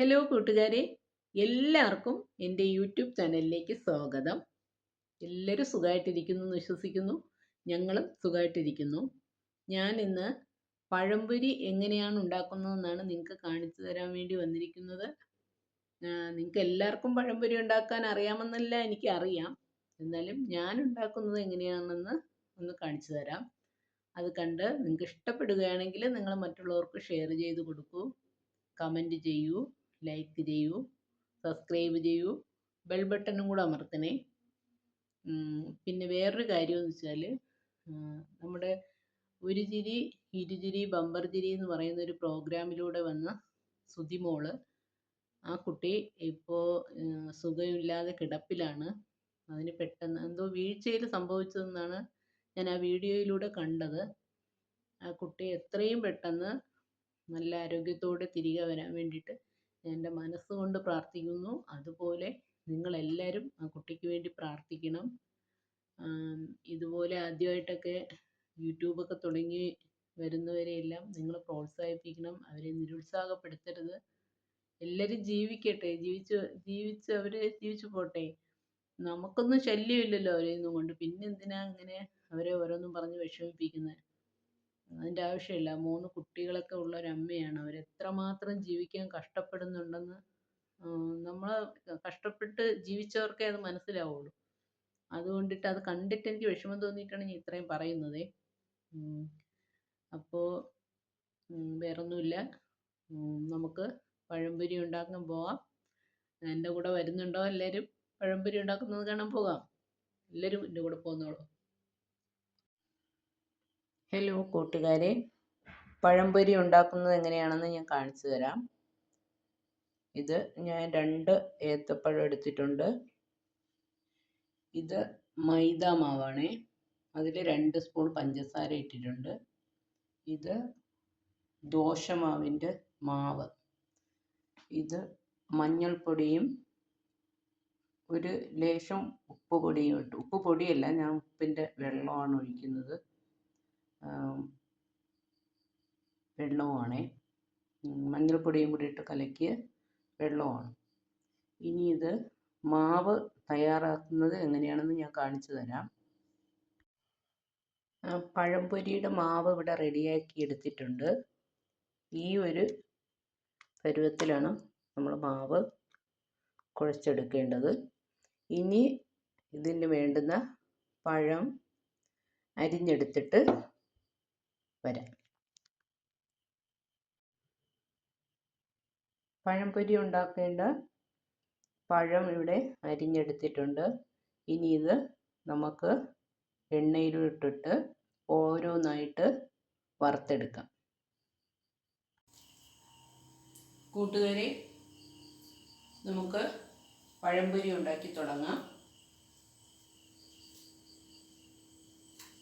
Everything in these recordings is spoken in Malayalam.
ഹലോ കൂട്ടുകാരെ. എല്ലാവർക്കും എന്റെ യൂട്യൂബ് ചാനലിലേക്ക് സ്വാഗതം. എല്ലാവരും സുഖമായിട്ടിരിക്കുന്നു എന്ന് വിശ്വസിക്കുന്നു. ഞങ്ങളും സുഖമായിട്ടിരിക്കുന്നു. ഞാൻ ഇന്ന് പഴംപൊരി എങ്ങനെയാണ് ഉണ്ടാക്കുന്നതെന്നാണ് നിങ്ങൾക്ക് കാണിച്ചു തരാൻ വേണ്ടി വന്നിരിക്കുന്നത്. നിങ്ങൾക്ക് എല്ലാവർക്കും പഴംപൊരി ഉണ്ടാക്കാൻ അറിയാമെന്നല്ല എനിക്കറിയാം. എന്നാലും ഞാൻ ഉണ്ടാക്കുന്നത് എങ്ങനെയാണെന്ന് ഒന്ന് കാണിച്ചു തരാം. അത് കണ്ട് നിങ്ങൾക്ക് ഇഷ്ടപ്പെടുകയാണെങ്കിൽ നിങ്ങൾ മറ്റുള്ളവർക്ക് ഷെയർ ചെയ്ത് കൊടുക്കൂ. കമന്റ് ചെയ്യൂ. ലൈക്ക് ചെയ്യൂ സബ്സ്ക്രൈബ് ചെയ്യൂ ബെൽ ബട്ടണും കൂടെ അമർത്തണേ. പിന്നെ വേറൊരു കാര്യം എന്ന് വെച്ചാൽ നമ്മുടെ ഒരു ചിരി ഇരുചിരി ബമ്പർ ചിരി എന്ന് പറയുന്ന ഒരു പ്രോഗ്രാമിലൂടെ വന്ന സുതിമോൾ ആ കുട്ടി ഇപ്പോൾ സുഖമില്ലാതെ കിടപ്പിലാണ്. അതിന് പെട്ടെന്ന് എന്തോ വീഴ്ചയിൽ സംഭവിച്ചതെന്നാണ് ഞാൻ ആ വീഡിയോയിലൂടെ കണ്ടത്. ആ കുട്ടി എത്രയും പെട്ടെന്ന് നല്ല ആരോഗ്യത്തോടെ തിരികെ വരാൻ വേണ്ടിയിട്ട് എന്റെ മനസ്സുകൊണ്ട് പ്രാർത്ഥിക്കുന്നു. അതുപോലെ നിങ്ങളെല്ലാവരും ആ കുട്ടിക്ക് വേണ്ടി പ്രാർത്ഥിക്കണം. ഇതുപോലെ ആദ്യമായിട്ടൊക്കെ യൂട്യൂബൊക്കെ തുടങ്ങി വരുന്നവരെയെല്ലാം നിങ്ങൾ പ്രോത്സാഹിപ്പിക്കണം. അവരെ നിരുത്സാഹപ്പെടുത്തരുത്. എല്ലാവരും ജീവിക്കട്ടെ. ജീവിച്ച് ജീവിച്ച് അവർ ജീവിച്ചു പോട്ടെ. നമുക്കൊന്നും ശല്യമില്ലല്ലോ അവരെയൊന്നും കൊണ്ട്. പിന്നെ എന്തിനാ ഇങ്ങനെ അവരെ ഓരോന്നും പറഞ്ഞ് വിഷമിപ്പിക്കുന്നത് അതിന്റെ ആവശ്യമില്ല. മൂന്ന് കുട്ടികളൊക്കെ ഉള്ള ഒരു അമ്മയാണ്. അവർ എത്രമാത്രം ജീവിക്കാൻ കഷ്ടപ്പെടുന്നുണ്ടെന്ന് നമ്മൾ കഷ്ടപ്പെട്ട് ജീവിച്ചവർക്കേ അത് മനസ്സിലാവുള്ളൂ. അതുകൊണ്ടിട്ട് അത് കണ്ടിട്ട് എനിക്ക് വിഷമം തോന്നിയിട്ടാണ് ഞാൻ ഇത്രയും പറയുന്നത്. അപ്പോൾ വേറൊന്നുമില്ല. നമുക്ക് പഴംപൊരി ഉണ്ടാക്കാൻ പോവാം. എന്റെ കൂടെ വരുന്നുണ്ടോ എല്ലാവരും? പഴംപൊരി ഉണ്ടാക്കുന്നത് കാണാൻ പോകാം. എല്ലാവരും എന്റെ കൂടെ പോന്നോളൂ. ഹലോ കൂട്ടുകാരെ. പഴംപൊരി ഉണ്ടാക്കുന്നത് എങ്ങനെയാണെന്ന് ഞാൻ കാണിച്ചു തരാം. ഇത് ഞാൻ രണ്ട് ഏത്തപ്പഴം എടുത്തിട്ടുണ്ട്. ഇത് മൈദ മാവാണ്. അതിൽ രണ്ട് സ്പൂൺ പഞ്ചസാര ഇട്ടിട്ടുണ്ട്. ഇത് ദോശമാവിന്റെ മാവ്. ഇത് മഞ്ഞൾപ്പൊടിയും ഒരു ലേശം ഉപ്പ് പൊടിയും ഇട്ടു. ഉപ്പ് പൊടിയല്ല ഞാൻ ഉപ്പിന്റെ വെള്ളമാണ് ഒഴിക്കുന്നത്. വെള്ളവുമാണ്. മഞ്ഞൾപ്പൊടിയും കൂടി ഇട്ട് കലക്കിയ വെള്ളമാണ് ഇനി ഇത് മാവ് തയ്യാറാക്കുന്നത് എങ്ങനെയാണെന്ന് ഞാൻ കാണിച്ചു തരാം. പഴംപൊരിയുടെ മാവ് ഇവിടെ റെഡിയാക്കി എടുത്തിട്ടുണ്ട്. ഈ ഒരു പരുവത്തിലാണ് നമ്മൾ മാവ് കുഴച്ചെടുക്കേണ്ടത്. ഇനി ഇതിന് വേണ്ടുന്ന പഴം അരിഞ്ഞെടുത്തിട്ട് വരാം. പഴംപൊരി ഉണ്ടാക്കേണ്ട പഴം ഇവിടെ അരിഞ്ഞെടുത്തിട്ടുണ്ട്. ഇനി ഇത് നമുക്ക് എണ്ണയിലിട്ടിട്ട് ഓരോന്നായിട്ട് വറുത്തെടുക്കാം. കൂട്ടുകാരെ നമുക്ക് പഴംപൊരി ഉണ്ടാക്കി തുടങ്ങാം.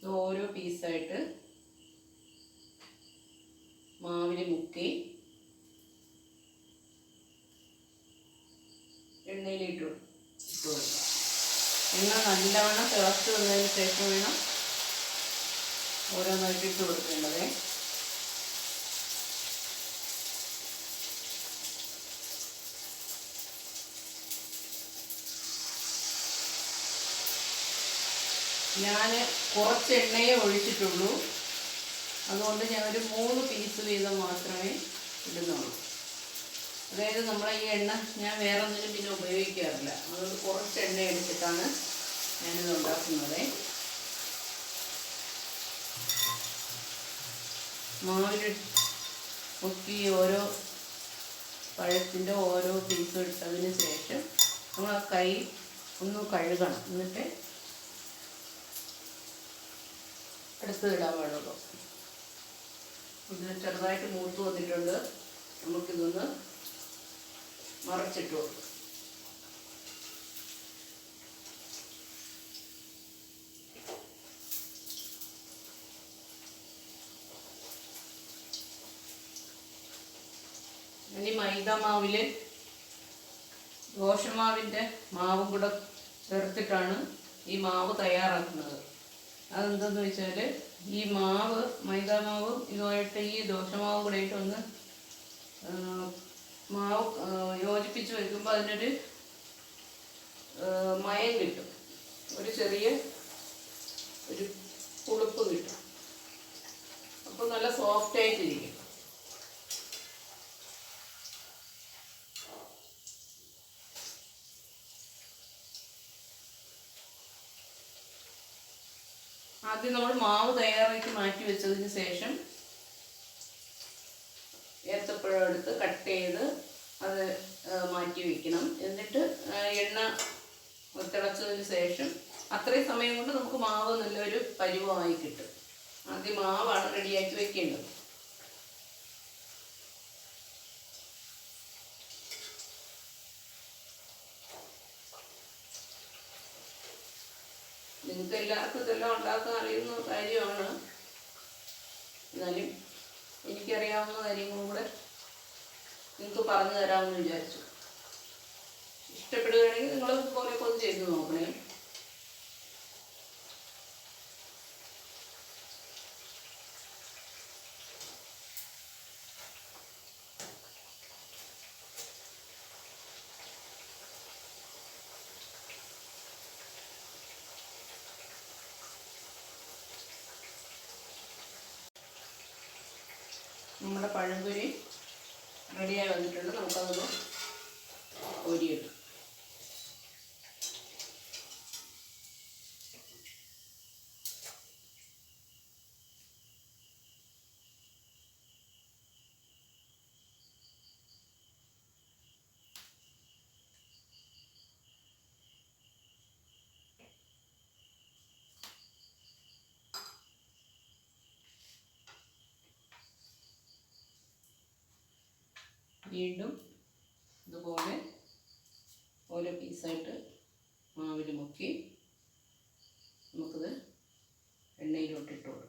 ഓരോ പീസായിട്ട് മാവിൽ മുക്കി എണ്ണയിലിട്ടു ഇട്ട് കൊടുക്കുക എണ്ണ നല്ലവണ്ണം തിളച്ച് വന്നതിന് ശേഷം വേണം ഓരോന്നായിട്ട് ഇട്ട് കൊടുക്കേണ്ടത്. ഞാൻ കുറച്ച് എണ്ണയെ ഒഴിച്ചിട്ടുള്ളൂ. അതുകൊണ്ട് ഞാൻ ഒരു മൂന്ന് പീസ് വീതം മാത്രമേ ഇടുന്നുള്ളൂ. അതായത് നമ്മളെ ഈ എണ്ണ ഞാൻ വേറെ ഒന്നിനും പിന്നെ ഉപയോഗിക്കാറില്ല. അതുകൊണ്ട് കുറച്ച് എണ്ണ എടുത്തിട്ടാണ് ഞാനിത് ഉണ്ടാക്കുന്നത്. മാവിൽ മുക്കി ഓരോ പഴത്തിന്റെ ഓരോ പീസും ഇട്ടതിന് ശേഷം നമ്മൾ ആ കൈ ഒന്ന് കഴുകണം. എന്നിട്ട് അടുത്ത് ഇടാൻ പാടുള്ളൂ. ഇത് ചെറുതായിട്ട് മൂത്ത് വന്നിട്ടുണ്ട്. നമുക്കിതൊന്ന് മറച്ചിട്ട്. ഇനി മൈദ മാവിൽ ദോശമാവിന്റെ മാവും കൂടെ ചേർത്തിട്ടാണ് ഈ മാവ് തയ്യാറാക്കുന്നത്. അതെന്തെന്ന് വെച്ചാൽ ഈ മാവ് മൈദ മാവും ഇതുമായിട്ട് ഈ ദോശമാവും കൂടെ ഒന്ന് മാവ് യോജിപ്പിച്ച് വയ്ക്കുമ്പോൾ അതിനൊരു മയം കിട്ടും. ഒരു ചെറിയ ഒരു പുളിപ്പ് കിട്ടും. അപ്പോൾ നല്ല സോഫ്റ്റ് ആദ്യം നമ്മൾ മാവ് തയ്യാറാക്കി മാറ്റി വെച്ചതിന് ശേഷം ഏത്തപ്പഴം എടുത്ത് കട്ട് ചെയ്ത് അത് മാറ്റി വെക്കണം. എന്നിട്ട് എണ്ണ തിളച്ചതിന് ശേഷം അത്രയും സമയം കൊണ്ട് നമുക്ക് മാവ് നല്ലൊരു പരിവമായി കിട്ടും. ആദ്യം മാവാണ് റെഡിയാക്കി വെക്കേണ്ടത് നിങ്ങൾക്ക് ഇതെല്ലാം ഉണ്ടാക്കാൻ അറിയുന്ന കാര്യമാണ്. എന്നാലും എനിക്കറിയാവുന്ന കാര്യങ്ങളും കൂടെ നിങ്ങൾക്ക് പറഞ്ഞു തരാമെന്ന് വിചാരിച്ചു. ഇഷ്ടപ്പെടുകയാണെങ്കിൽ നിങ്ങൾ ഇതുപോലെയൊക്കെ ഒന്ന് ചെയ്ത് നോക്കണേ നമ്മുടെ പഴംപൊരി റെഡിയായി വന്നിട്ടുണ്ട്. നമുക്കതൊന്ന് പൊരിയിടാം വീണ്ടും ഇതുപോലെ ഓരോ പീസായിട്ട് മാവിൽ മുക്കി നമുക്കിത് എണ്ണയിലോട്ട് ഇട്ട് കൊടുക്കാം.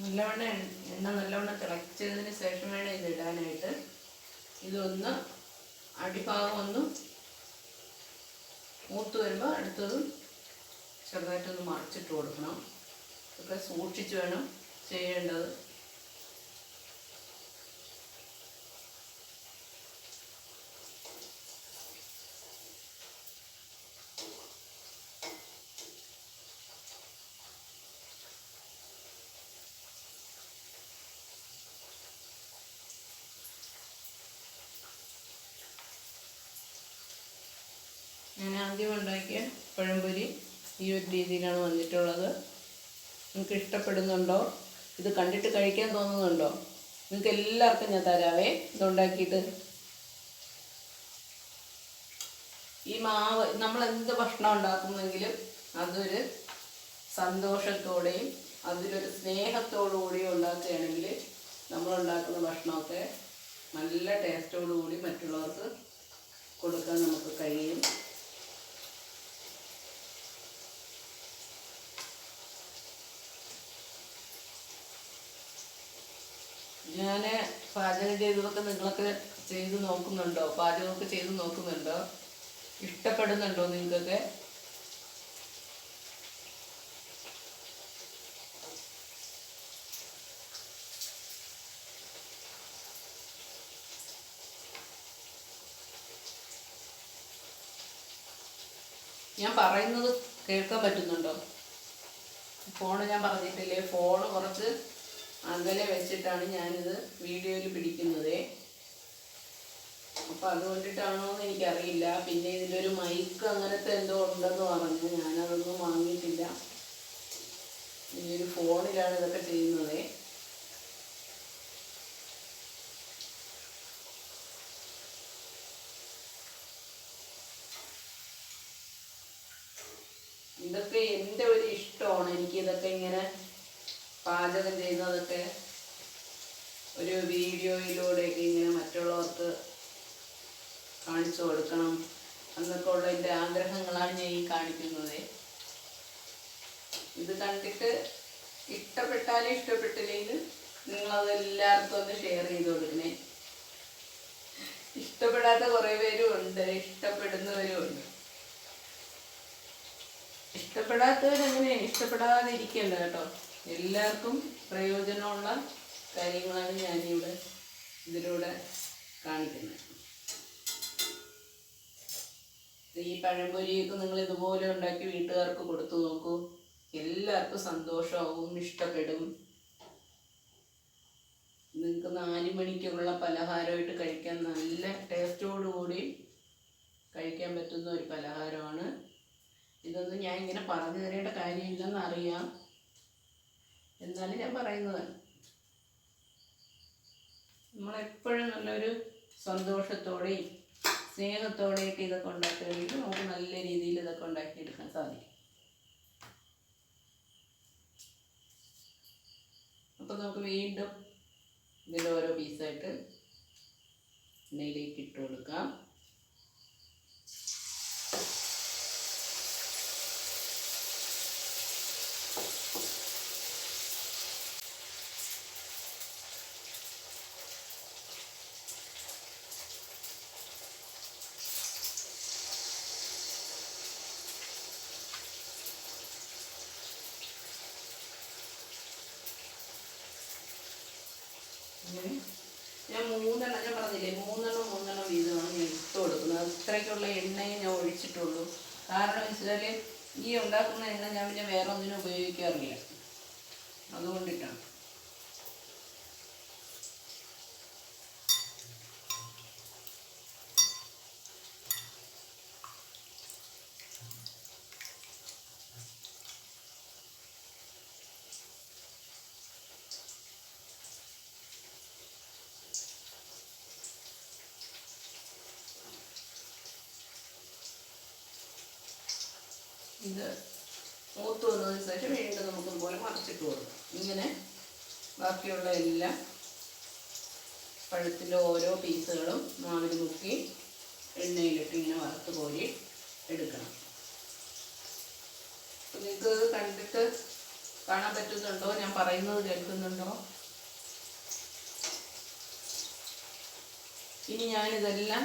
നല്ലവണ്ണം എണ്ണ നല്ലവണ്ണം തിളച്ചതിന് ശേഷം വേണം ഇത് ഇടാനായിട്ട്. ഇതൊന്ന് അടിഭാഗം ഒന്ന് മൂത്ത് വരുമ്പോൾ അടുത്തതും ചെറുതായിട്ടൊന്ന് മറിച്ചിട്ട് കൊടുക്കണം. ഇതൊക്കെ സൂക്ഷിച്ച് വേണം ചെയ്യേണ്ടത്. ഞാൻ ആദ്യം ഉണ്ടാക്കിയ പഴംപൊരി ഈ ഒരു രീതിയിലാണ് വന്നിട്ടുള്ളത്. നിങ്ങൾക്ക് ഇഷ്ടപ്പെടുന്നുണ്ടോ? ഇത് കണ്ടിട്ട് കഴിക്കാൻ തോന്നുന്നുണ്ടോ? നിങ്ങൾക്ക് എല്ലാവർക്കും ഞാൻ തരാവേ. ഇതുണ്ടാക്കിയിട്ട് ഈ മാവ് നമ്മൾ എന്ത് ഭക്ഷണം ഉണ്ടാക്കുന്നെങ്കിലും അതൊരു സന്തോഷത്തോടെയും അതിലൊരു സ്നേഹത്തോടു കൂടിയും ഉണ്ടാക്കുകയാണെങ്കിൽ നമ്മൾ ഉണ്ടാക്കുന്ന ഭക്ഷണമൊക്കെ നല്ല ടേസ്റ്റോടു കൂടി മറ്റുള്ളവർക്ക് കൊടുക്കാൻ നമുക്ക് കഴിയും. ഞാൻ പാചകം ചെയ്തതൊക്കെ നിങ്ങളൊക്കെ ചെയ്ത് നോക്കുന്നുണ്ടോ? പാചകമൊക്കെ ചെയ്ത് നോക്കുന്നുണ്ടോ? ഇഷ്ടപ്പെടുന്നുണ്ടോ നിങ്ങൾക്കൊക്കെ? ഞാൻ പറയുന്നത് കേൾക്കാൻ പറ്റുന്നുണ്ടോ? ഫോണ് ഞാൻ പറഞ്ഞിട്ടില്ലേ? ഫോണ് കുറച്ച് അകലെ വെച്ചിട്ടാണ് ഞാനിത് വീഡിയോയിൽ പിടിക്കുന്നത്. അപ്പോൾ അതുകൊണ്ടിട്ടാണോ എന്ന് എനിക്കറിയില്ല. പിന്നെ ഇതിലൊരു മൈക്ക് അങ്ങനത്തെ എന്തോ ഉണ്ടെന്ന് പറഞ്ഞു. ഞാനതൊന്നും വാങ്ങിയിട്ടില്ല. ഈ ഒരു ഫോണിലാണ് ഇതൊക്കെ ചെയ്യുന്നത്. ഇതൊക്കെ എന്റെ ഒരു ഇഷ്ടമാണ്. എനിക്ക് ഇതൊക്കെ ഇങ്ങനെ പാചകം ചെയ്യുന്നതൊക്കെ ഒരു വീഡിയോയിലൂടെയൊക്കെ ഇങ്ങനെ മറ്റുള്ളവർക്ക് കാണിച്ചു കൊടുക്കണം എന്നൊക്കെ ഉള്ള എന്റെ ആഗ്രഹങ്ങളാണ് ഞാൻ ഈ കാണിക്കുന്നത്. ഇത് കണ്ടിട്ട് ഇഷ്ടപ്പെട്ടാലും ഇഷ്ടപ്പെട്ടില്ലെങ്കിൽ നിങ്ങളത് എല്ലാവർക്കും ഒന്ന് ഷെയർ ചെയ്ത് കൊടുക്കണേ. ഇഷ്ടപ്പെടാത്ത കുറേ പേരും ഉണ്ട് ഇഷ്ടപ്പെടുന്നവരും ഉണ്ട്. ഇഷ്ടപ്പെടാത്തവരങ്ങനെ ഇഷ്ടപ്പെടാതെ ഇരിക്കണ്ട കേട്ടോ. എല്ലാവർക്കും പ്രയോജനമുള്ള കാര്യങ്ങളാണ് ഞാനിവിടെ ഇതിലൂടെ കാണിക്കുന്നത്. ഈ പഴംപൊരിയൊക്കെ നിങ്ങൾ ഇതുപോലെ ഉണ്ടാക്കി വീട്ടുകാർക്ക് കൊടുത്തു നോക്കൂ. എല്ലാവർക്കും സന്തോഷമാവും ഇഷ്ടപ്പെടും. നിങ്ങൾക്ക് നാല് മണിക്കുള്ള പലഹാരമായിട്ട് കഴിക്കാൻ നല്ല ടേസ്റ്റോടുകൂടി കഴിക്കാൻ പറ്റുന്ന ഒരു പലഹാരമാണ്. ഇതൊന്നും ഞാൻ ഇങ്ങനെ പറഞ്ഞു തരേണ്ട കാര്യമില്ലെന്ന് അറിയാം എന്നാലും ഞാൻ പറയുന്നതാണ് നമ്മളെപ്പോഴും നല്ലൊരു സന്തോഷത്തോടെയും സ്നേഹത്തോടെയൊക്കെ ഇതൊക്കെ ഉണ്ടാക്കുകയാണെങ്കിൽ നമുക്ക് നല്ല രീതിയിൽ ഇതൊക്കെ ഉണ്ടാക്കിയെടുക്കാൻ സാധിക്കും. അപ്പോൾ നമുക്ക് വീണ്ടും ഇതിന്റെ ഓരോ പീസായിട്ട് എണ്ണയിലേക്ക് ഇട്ട് കൊടുക്കാം ഇങ്ങനെ ഞാൻ മൂന്നെണ്ണം ഞാൻ പറഞ്ഞില്ലേ മൂന്നെണ്ണം മൂന്നെണ്ണം വീതമാണ് ഞാൻ ഇട്ട് കൊടുക്കുന്നത് അത്രയ്ക്കുള്ള എണ്ണയെ ഞാൻ ഒഴിച്ചിട്ടുള്ളൂ. കാരണം വെച്ചാൽ ഈ ഉണ്ടാക്കുന്ന എണ്ണ ഞാൻ പിന്നെ വേറെ ഒന്നിനും ഉപയോഗിക്കാറില്ല. അതുകൊണ്ടിട്ടാണ്. ഇത് മൂത്ത് വന്നതിന് ശേഷം വീണ്ടും നമുക്ക് പോലെ മറച്ചിട്ട് കൊടുക്കാം. ഇങ്ങനെ ബാക്കിയുള്ള എല്ലാ പഴത്തിന്റെ ഓരോ പീസുകളും മാവിൽ മുക്കി എണ്ണയിലിട്ട് ഇങ്ങനെ വറുത്ത് കോരി എടുക്കണം. നിങ്ങൾക്ക് കണ്ടിട്ട് കാണാൻ പറ്റുന്നുണ്ടോ? ഞാൻ പറയുന്നത് കേൾക്കുന്നുണ്ടോ? ഇനി ഞാനിതെല്ലാം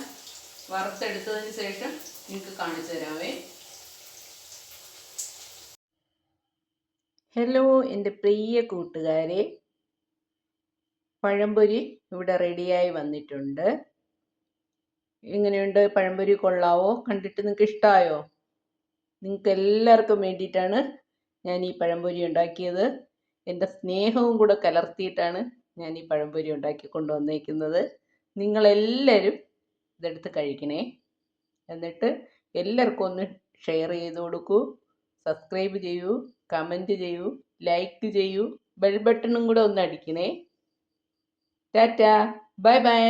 വറുത്തെടുത്തതിന് ശേഷം നിങ്ങൾക്ക് കാണിച്ചു തരാവേ. ഹലോ എന്റെ പ്രിയ കൂട്ടുകാരെ. പഴംപൊരി ഇവിടെ റെഡിയായി വന്നിട്ടുണ്ട്. എങ്ങനെയുണ്ട്? പഴംപൊരി കൊള്ളാവോ? കണ്ടിട്ട് നിങ്ങൾക്ക് ഇഷ്ടമായോ നിങ്ങൾക്ക് എല്ലാവർക്കും വേണ്ടിയിട്ടാണ് ഞാൻ ഈ പഴംപൊരി ഉണ്ടാക്കിയത്. എന്റെ സ്നേഹവും കൂടെ കലർത്തിയിട്ടാണ് ഞാൻ ഈ പഴംപൊരി ഉണ്ടാക്കി കൊണ്ടുവന്നേക്കുന്നത്. നിങ്ങളെല്ലാവരും ഇതെടുത്ത് കഴിക്കണേ. എന്നിട്ട് എല്ലാവർക്കും ഒന്ന് ഷെയർ ചെയ്ത് കൊടുക്കൂ. സബ്സ്ക്രൈബ് ചെയ്യൂ. കമന്റ് ചെയ്യൂ ലൈക്ക് ചെയ്യൂ ബെൽ ബട്ടണും കൂടെ ഒന്ന് അടിക്കണേ. Tata bye bye